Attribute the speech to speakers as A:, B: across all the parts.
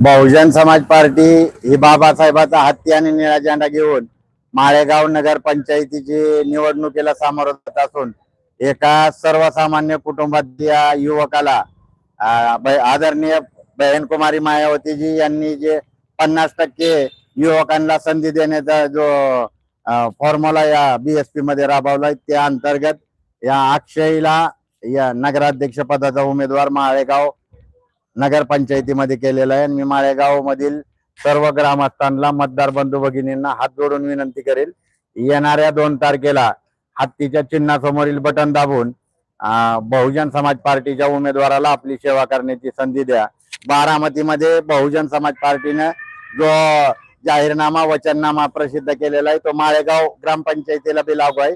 A: Bahujan Samaj party ही बाबासाहेबाचा हत्ती आणि निळा झेंडा घेऊन माळेगाव नगर पंचायतीची निवडणुकीला सामोरं जात असून एका सर्वसामान्य कुटुंबातल्या युवकाला आदरणीय बहनकुमारी मायावतीजी यांनी जे पन्नास टक्के युवकांना संधी देण्याचा जो फॉर्म्युला या बीएसपी मध्ये राबवलाय त्या अंतर्गत या अक्षयला या नगराध्यक्ष पदाचा उमेदवार माळेगाव नगरपंचायतीमध्ये केलेलं केलेला आहे. आणि मी माळेगाव मधील सर्व ग्रामस्थांना मतदार बंधू भगिनींना हात जोडून विनंती करेल. येणाऱ्या दोन तारखेला हत्तीच्या चिन्हासमोरील बटन दाबून. बहुजन समाज पार्टीच्या उमेदवाराला आपली सेवा करण्याची संधी द्या. बारामतीमध्ये बहुजन समाज पार्टीनं जो जाहीरनामा वचननामा प्रसिद्ध केलेला आहे तो माळेगाव ग्रामपंचायतीला बी लागू आहे.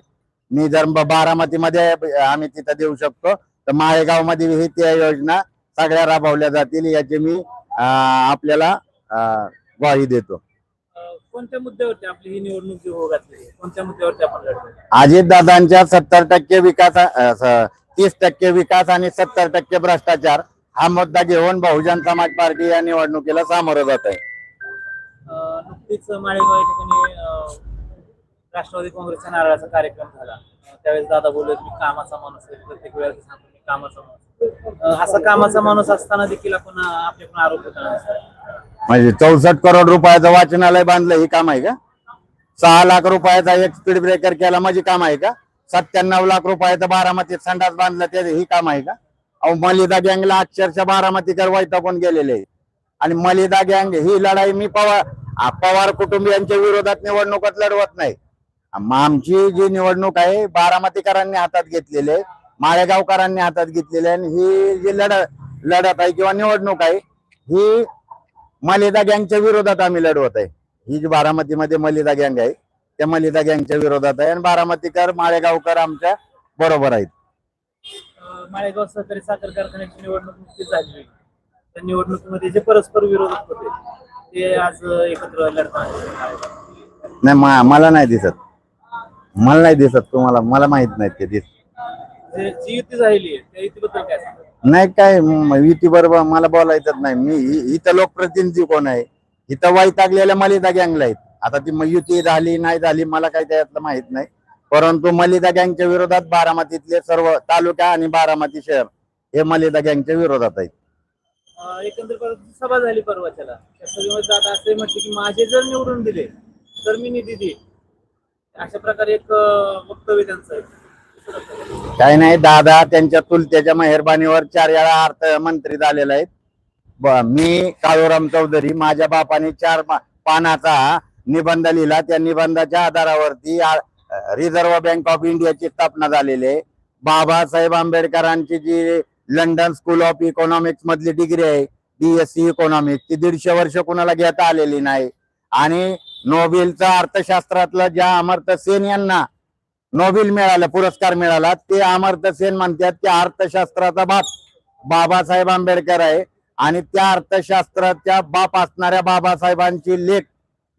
A: मी जर बारामतीमध्ये आम्ही तिथं देऊ शकतो तर माळेगावमध्ये ही त्या योजना सगळ्या राबवल्या जातील याची मी आपल्याला ग्वाही देतो.
B: कोणत्या मुद्द्यावरती आपली ही निवडणूक जी हो घातली? कोणत्या मुद्द्यावरती आपण
A: अजितदादांच्या सत्तर टक्के विकास तीस टक्के विकास आणि सत्तर टक्के भ्रष्टाचार हा मुद्दा घेऊन बहुजन समाज पार्टी या निवडणुकीला सामोरं जात आहे.
B: नुकतीच माळेगाव या ठिकाणी राष्ट्रवादी काँग्रेसच्या नारळाचा कार्यक्रम झाला. त्यावेळेस दादा बोलले तुम्ही कामाचा माणूस आहे. प्रत्येक वेळेला सांगतो मी कामाचा माणूस असा कामाचा माणूस असताना देखील आपण आपल्याकडून आरोप होता
A: म्हणजे चौसष्ट करोड रुपयाचं वाचनालय बांधलं ही काम आहे का? सहा लाख रुपयाचा एक स्पीड ब्रेकर केला माझे काम आहे का? सत्त्याण्णव लाख रुपयाचा बारामतीत संडास बांधला ते ही काम आहे का? अहो मलिदा गँगला अक्षरशः बारामतीकर वैतागून गेलेले. आहे. आणि मलिदा गँग ही लढाई मी पवार पवार कुटुंबियांच्या विरोधात निवडणुकात लढवत नाही. आम- आमची जी निवडणूक आहे बारामतीकरांनी हातात घेतलेली आहे माळेगावकरांनी हातात घेतलेली आहे आणि ही जी लढ लढत आहे किंवा निवडणूक आहे ही मलिदा गँगच्या विरोधात आम्ही लढवत आहे. ही जी बारामतीमध्ये मलिदा गँग आहे त्या मलिदा गँगच्या विरोधात आहे आणि बारामतीकर माळेगावकर आमच्या बरोबर आहेत.
B: माळेगाव सहकारी साखर कारखान्याची निवडणूक नुकतीच झाली त्या निवडणुकीमध्ये जे परस्पर विरोधक होते ते आज एकत्र लढतात
A: नाही मा- मला नाही दिसत. मला नाही दिसत तुम्हाला मला माहीत नाही ते दिसत
B: जे जी युती झालेली आहे त्या युतीबद्दल काय सांगा
A: नाही काय म- युती बरोबर मला बोलायचंच नाही. मी इ- इथं लोकप्रतिनिधी कोण आहे? इथं वैतागलेल्या मलिदा गँगला आहेत. आता ती म- युती झाली नाही झाली मला काही त्यातलं माहीत नाही. परंतु मलिदा गँगच्या विरोधात बारामतीतले सर्व तालुका आणि बारामती शहर हे मलिदा गँगच्या विरोधात आहेत.
B: अं, एकंदर परत सभा झाली परवाच्याला त्या सभेमध्ये दादा असे म्हटले की माझे जर निवडून दिले तर मी निधी देईन अशा प्रकारे एक वक्तव्य त्यांचं आहे.
A: काही नाही दादा त्यांच्या तुलत्याच्या मेहरबानीवर चार वेळा अर्थ मंत्री झालेले आहेत. ब- मी काळूराम चौधरी माझ्या बापाने चार पा- पानाचा निबंध लिहिला. त्या निबंधाच्या आधारावरती रिझर्व्ह बँक ऑफ इंडियाची स्थापना झालेली आहे. बाबासाहेब आंबेडकरांची जी लंडन स्कूल ऑफ इकॉनॉमिक्स मधली डिग्री आहे बीएससी इकॉनॉमिक्स ती दीडशे वर्ष कुणाला घेता आलेली नाही. आणि नोबेलचा अर्थशास्त्रातलं ज्या अमर्त्य सेन यांना नोबेल मिळालं पुरस्कार मिळाला ते अमर्त्य सेन म्हणतात की अर्थशास्त्राचा बाप बाबासाहेब आंबेडकर आहे. आणि त्या अर्थशास्त्राच्या बाप असणाऱ्या बाबासाहेबांची लेख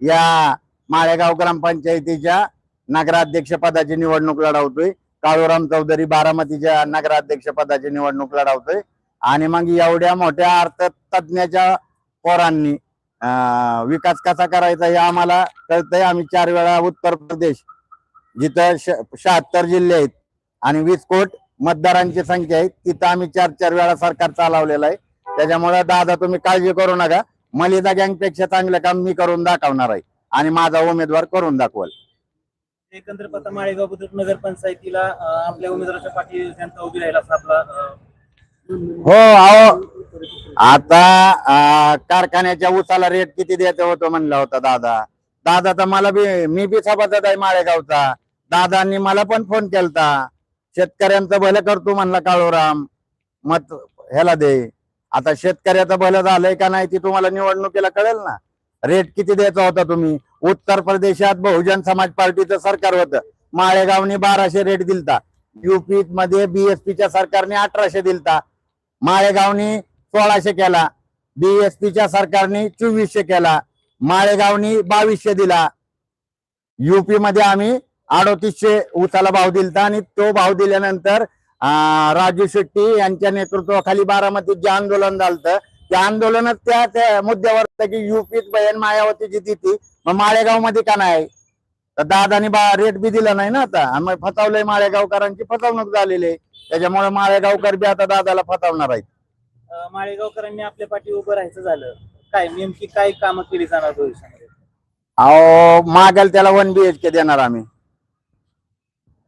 A: या माळेगाव ग्रामपंचायतीच्या नगराध्यक्ष पदाची निवडणूक लढवतोय. काळूराम चौधरी बारामतीच्या नगराध्यक्ष पदाची निवडणूक लढवतोय. आणि मग एवढ्या मोठ्या अर्थतज्ञाच्या पोरांनी विकास कसा करायचा हे आम्हाला कळतंय. आम्ही चार वेळा उत्तर प्रदेश जिथं शहात्तर जिल्हे आहेत आणि वीस कोट मतदारांची संख्या आहे तिथं आम्ही चार चार वेळा सरकार चालवलेलं आहे. त्याच्यामुळे दादा तुम्ही काळजी करू नका. मलिदा गँगपेक्षा चांगलं काम मी करून दाखवणार आहे आणि माझा उमेदवार करून दाखवल.
B: एकंदर आता माळेगाव बुद्रुक नगर पंचायतीला अं, आपल्या उमेदवाराच्या पाठी जनता उभी राहील असं आपला
A: हो आता कारखान्याच्या उसाला रेट किती द्यायचं होतं म्हणला होता दादा. दादा तर मला बी मी बी सभासद आहे माळेगावचा. दादांनी मला पण फोन केलता. शेतकऱ्यांचं भलं करतो म्हणला काळूराम. मत ह्याला दे. आता शेतकऱ्याचं भलं झालंय का नाही ती तुम्हाला निवडणुकीला कळेल ना? रेट किती द्यायचा होता तुम्ही? उत्तर प्रदेशात बहुजन समाज पार्टीचं सरकार होतं. माळेगावनी बाराशे रेट दिलता. युपी मध्ये बीएसपीच्या सरकारने अठराशे दिलता. माळेगावनी सोळाशे केला. बीएसपीच्या सरकारने चोवीसशे केला. माळेगावनी बावीसशे दिला. युपी मध्ये आम्ही अडोतीसशे उसाला भाव दिलता आणि तो भाव दिल्यानंतर राजू शेट्टी यांच्या नेतृत्वाखाली बारामतीत जे आंदोलन झालं त्या आंदोलनच त्या त्या मुद्द्यावर की युपीत बहीण मायावतीची ती मग माळेगावमध्ये का नाही? तर दादानी बा रेट बी दिला नाही ना आता. मग फसवलंय माळेगावकरांची फसवणूक झालेली आहे. त्याच्यामुळे माळेगावकर बी आता दादाला फसवणार आहेत.
B: अं, माळेगावकरांनी आपल्या पाठी उभं राहायचं झालं. काय नेमकी काय कामं केली जाणार भविष्यामध्ये?
A: अहो मागेल त्याला वन बी एच के देणार आम्ही.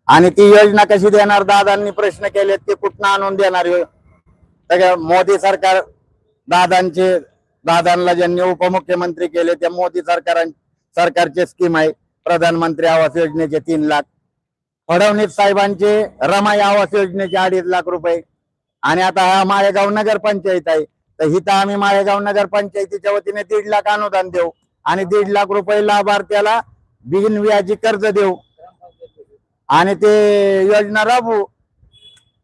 A: आणि ती योजना कशी देणार? दादांनी प्रश्न केलेत ते कुठनं आणून देणार यो- मोदी सरकार दादांचे दादांना ज्यांनी उपमुख्यमंत्री केले त्या मोदी सरकार सरकारचे स्कीम आहे. प्रधानमंत्री आवास योजनेचे तीन लाख. फडणवीस साहेबांचे रमाई आवास योजनेचे अडीच लाख रुपये. आणि आता हा माळेगाव नगरपंचायत आहे. तर हिथं आम्ही माळेगाव नगरपंचायतीच्या वतीने दीड लाख अनुदान देऊ आणि दीड लाख रुपये लाभार्थ्याला बिन व्याजी कर्ज देऊ. आणि ते योजना राबवू.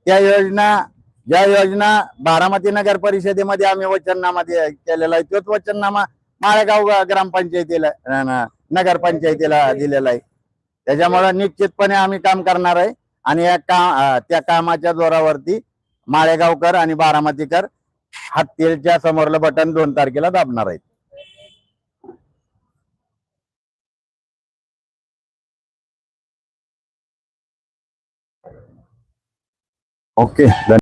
A: त्या योजना ज्या योजना बारामती नगर परिषदेमध्ये आम्ही वचननामा केलेला आहे. तोच वचननामा माळेगाव ग्रामपंचायतीला नगरपंचायतीला दिलेला आहे. त्याच्यामुळे निश्चितपणे आम्ही काम करणार आहे. आणि या का त्या कामाच्या जोरावरती माळेगावकर आणि बारामतीकर हत्तीच्या समोरलं बटन दोन तारखेला दाबणार आहेत. ओके